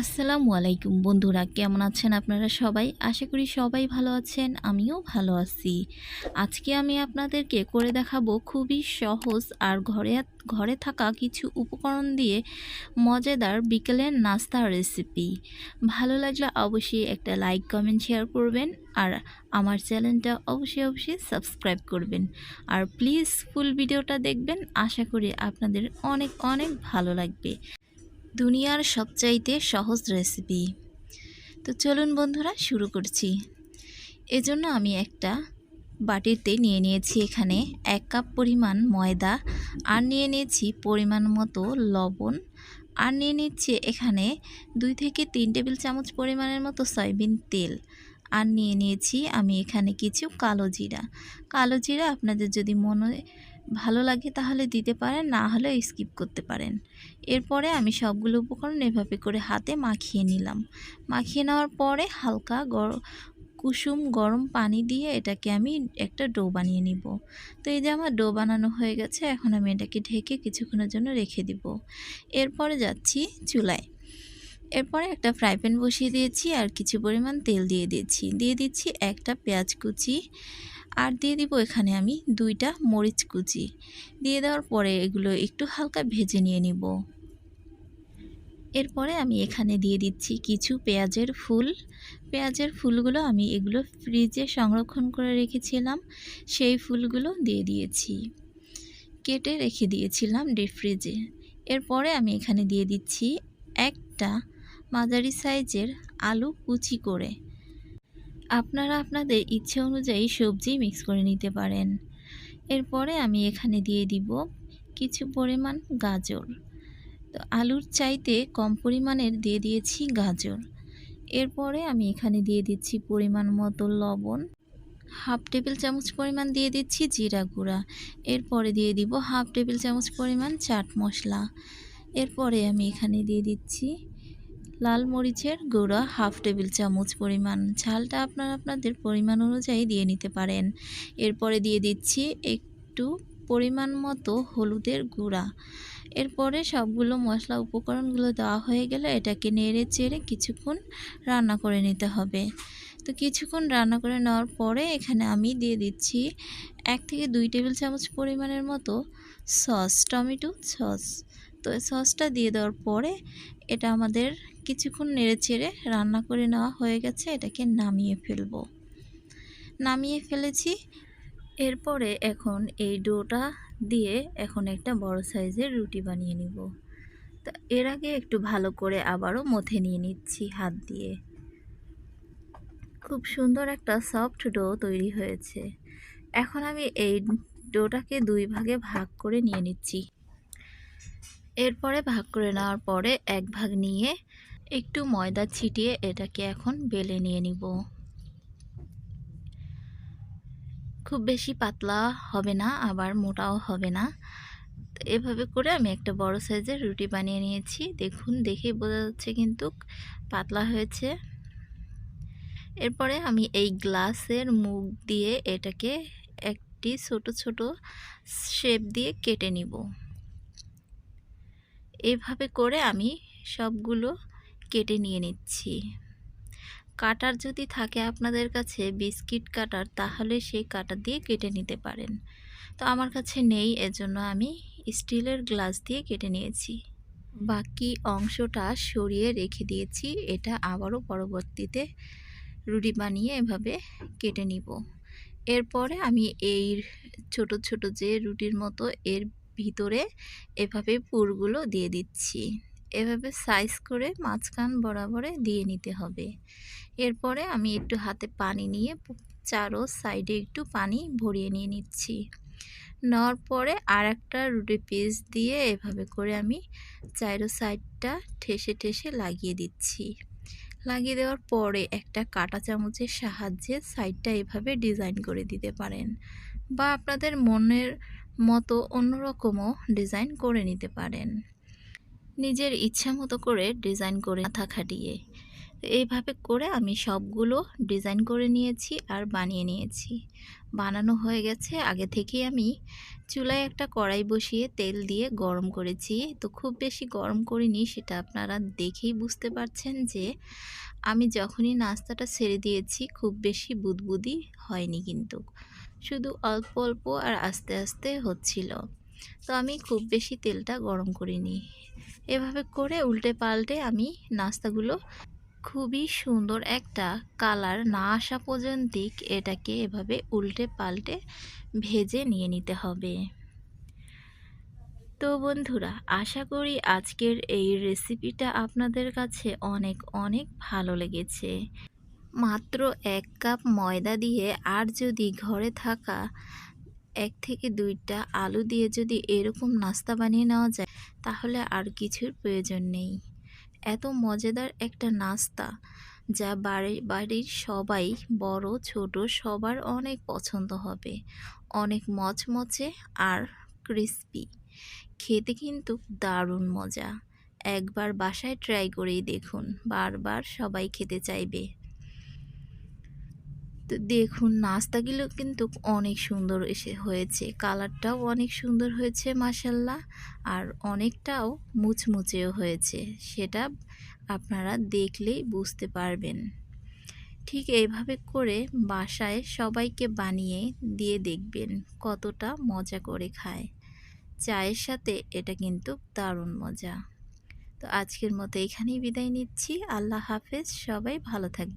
আসসালামু আলাইকুম বন্ধুরা, কেমন আছেন আপনারা সবাই? আশা করি সবাই ভালো আছেন, আমিও ভালো আছি। আজকে আমি আপনাদেরকে করে দেখাবো খুবই সহজ আর ঘরে ঘরে থাকা কিছু উপকরণ দিয়ে মজাদার বিকেলের নাস্তা রেসিপি ভালো লাগলে অবশ্যই একটা লাইক কমেন্ট শেয়ার করবেন আর আমার চ্যানেলটা অবশ্যই অবশ্যই সাবস্ক্রাইব করবেন। আর প্লিজ ফুল ভিডিওটা দেখবেন, আশা করি আপনাদের অনেক অনেক ভালো লাগবে। দুনিয়ার সবচাইতে সহজ রেসিপি তো চলুন বন্ধুরা, শুরু করছি। এজন্য আমি একটা বাটিতে নিয়ে নিয়েছি এখানে এক কাপ পরিমাণ ময়দা, আর নিয়ে নিয়েছি পরিমাণ মতো লবণ, আর নিয়ে নিচ্ছি এখানে দুই থেকে তিন টেবিল চামচ পরিমাণের মতো সয়াবিন তেল, আর নিয়ে নিয়েছি আমি এখানে কিছু কালো জিরা। কালো জিরা আপনাদের যদি মনে ভালো লাগে তাহলে দিতে পারেন, না হলে স্কিপ করতে পারেন। এরপরে আমি সবগুলো উপকরণ এভাবে করে হাতে মাখিয়ে নিলাম। মাখিয়ে নেওয়ার পরে হালকা গরম কুসুম গরম পানি দিয়ে এটাকে আমি একটা ডো বানিয়ে নিব। তো এই যে আমার ডো বানানো হয়ে গেছে, এখন আমি এটাকে ঢেকে কিছুক্ষণের জন্য রেখে দিব। এরপরে যাচ্ছি চুলায়। এরপরে একটা ফ্রাই প্যান বসিয়ে দিয়েছি আর কিছু পরিমাণ তেল দিয়ে দিয়েছি। দিয়ে দিচ্ছি একটা পেঁয়াজ কুচি আর দিয়ে দিব এখানে আমি দুইটা মরিচ কুচি। দিয়ে দেওয়ার পরে এগুলো একটু হালকা ভেজে নিয়ে নিব। এরপরে আমি এখানে দিয়ে দিচ্ছি কিছু পেঁয়াজের ফুল। পেঁয়াজের ফুলগুলো আমি এগুলো ফ্রিজে সংরক্ষণ করে রেখেছিলাম। সেই ফুলগুলো দিয়ে দিয়েছি। কেটে রেখে দিয়েছিলাম ডিপ ফ্রিজে এরপরে আমি এখানে দিয়ে দিচ্ছি একটা মাঝারি সাইজের আলু কুচি করে। আপনারা আপনাদের ইচ্ছে অনুযায়ী সবজি মিক্স করে নিতে পারেন। এরপরে আমি এখানে দিয়ে দিব কিছু পরিমাণ গাজর। তো আলুর চাইতে কম পরিমাণের দিয়ে দিয়েছি গাজর। এরপরে আমি এখানে দিয়ে দিচ্ছি পরিমাণ মতো লবণ। হাফ টেবিল চামচ পরিমাণ দিয়ে দিচ্ছি জিরা গুঁড়া। এরপরে দিয়ে দিব হাফ টেবিল চামচ পরিমাণ চাট মশলা। এরপরে আমি এখানে দিয়ে দিচ্ছি লাল মরিচের গুঁড়া হাফ টেবিল চামচ পরিমাণ ঝালটা আপনারা আপনাদের পরিমাণ অনুযায়ী দিয়ে নিতে পারেন। এরপরে দিয়ে দিচ্ছি একটু পরিমাণ মতো হলুদের গুঁড়া। এরপরে সবগুলো মশলা উপকরণগুলো দেওয়া হয়ে গেলে এটাকে নেড়ে চেড়ে কিছুক্ষণ রান্না করে নিতে হবে। তো কিছুক্ষণ রান্না করে নেওয়ার পরে এখানে আমি দিয়ে দিচ্ছি এক থেকে দুই টেবিল চামচ পরিমাণের মতো সস, টমেটো সস। তো সসটা দিয়ে দেওয়ার পরে এটা আমাদের কিছুক্ষণ নেড়ে চেড়ে রান্না করে নেওয়া হয়ে গেছে। এটাকে নামিয়ে ফেলব। নামিয়ে ফেলেছি। এরপরে এখন এই ডোটা দিয়ে এখন একটা বড় সাইজের রুটি বানিয়ে নিব। তা এর আগে একটু ভালো করে আবারও মথে নিয়ে নিচ্ছি হাত দিয়ে। খুব সুন্দর একটা সফট ডো তৈরি হয়েছে। এখন আমি এই ডোটাকে দুই ভাগে ভাগ করে নিয়ে নিচ্ছি। এরপরে ভাগ করে নেওয়ার পরে এক ভাগ নিয়ে একটু ময়দা ছিটিয়ে এটাকে এখন বেলে নিয়ে নিব। খুব বেশি পাতলা হবে না, আবার মোটাও হবে না। এভাবে করে আমি একটা বড় সাইজের রুটি বানিয়ে নিয়েছি। দেখুন, দেখেই বোঝা যাচ্ছে কিন্তু পাতলা হয়েছে। এরপরে আমি এই গ্লাসের মুখ দিয়ে এটাকে একটি ছোট ছোট শেপ দিয়ে কেটে নিব। এভাবে করে আমি সবগুলো কেটে নিয়ে নিচ্ছি। কাটার যদি থাকে আপনাদের কাছে বিস্কিট কাটার, তাহলে সেই কাটার দিয়ে কেটে নিতে পারেন। তো আমার কাছে নেই, এজন্য আমি স্টিলের গ্লাস দিয়ে কেটে নিয়েছি। বাকি অংশটা সরিয়ে রেখে দিয়েছি, এটা আবারও পরবর্তীতে রুটি বানিয়ে এভাবে কেটে নিব। এরপরে আমি এই ছোট ছোট যে রুটির মতো এর ভিতরে এভাবে পুরগুলো দিয়ে দিচ্ছি। এভাবে সাইজ করে মাঝখান বরাবরে দিয়ে নিতে হবে। এরপরে আমি একটু হাতে পানি নিয়ে চারো সাইডে একটু পানি ভরিয়ে নিয়ে নিচ্ছি। নেওয়ার পরে আর একটা রুটি পিস দিয়ে এভাবে করে আমি চারো সাইডটা ঠেসে ঠেসে লাগিয়ে দিচ্ছি। লাগিয়ে দেওয়ার পরে একটা কাটা চামচের সাহায্যে সাইডটা এভাবে ডিজাইন করে দিতে পারেন। বা আপনাদের মনের মতো অন্যরকমও ডিজাইন করে নিতে পারেন। নিজের ইচ্ছা মতো করে ডিজাইন করে মাথা খাটিয়ে। এইভাবে করে আমি সবগুলো ডিজাইন করে নিয়েছি আর বানিয়ে নিয়েছি। বানানো হয়ে গেছে। আগে থেকেই আমি চুলায় একটা কড়াই বসিয়ে তেল দিয়ে গরম করেছি। তো খুব বেশি গরম করিনি সেটা আপনারা দেখেই বুঝতে পারছেন যে আমি যখনই নাস্তাটা ছেড়ে দিয়েছি খুব বেশি বুদবুদি হয়নি কিন্তু। শুধু অল্প অল্প আর আস্তে আস্তে হচ্ছিল। তো আমি খুব বেশি তেলটা গরম করিনি। এভাবে করে উল্টে পাল্টে আমি নাস্তাগুলো খুবই সুন্দর একটা কালার না আসা পর্যন্ত এটাকে এভাবে উল্টে পাল্টে ভেজে নিয়ে নিতে হবে। তো বন্ধুরা, আশা করি আজকের এই রেসিপিটা আপনাদের কাছে অনেক অনেক ভালো লেগেছে। মাত্র এক কাপ ময়দা দিয়ে আর যদি ঘরে থাকা এক থেকে দুইটা আলু দিয়ে যদি এরকম নাস্তা বানিয়ে নেওয়া যায়, তাহলে আর কিছুর প্রয়োজন নেই। এত মজাদার একটা নাস্তা, যা বাড়ি, বাড়ির সবাই, বড়, ছোট, সবার অনেক পছন্দ হবে। অনেক মচমচে আর ক্রিস্পি। খেতে কিন্তু দারুণ মজা। একবার বাসায় ট্রাই করেই দেখুন, বারবার সবাই খেতে চাইবে। তো দেখুন, নাস্তাগুলো কিন্তু অনেক সুন্দর এসে হয়েছে। কালারটাও অনেক সুন্দর হয়েছে মাসাল্লাহ আর অনেকটাও মুচমুচেও হয়েছে। সেটা আপনারা দেখলেই বুঝতে পারবেন। ঠিক এইভাবে করে বাসায় সবাইকে বানিয়ে দিয়ে দেখবেন কতটা মজা করে খায়। চায়ের সাথে এটা কিন্তু দারুণ মজা। তো আজকের মতো এখানেই বিদায় নিচ্ছি। আল্লাহ হাফেজ। সবাই ভালো থাকবে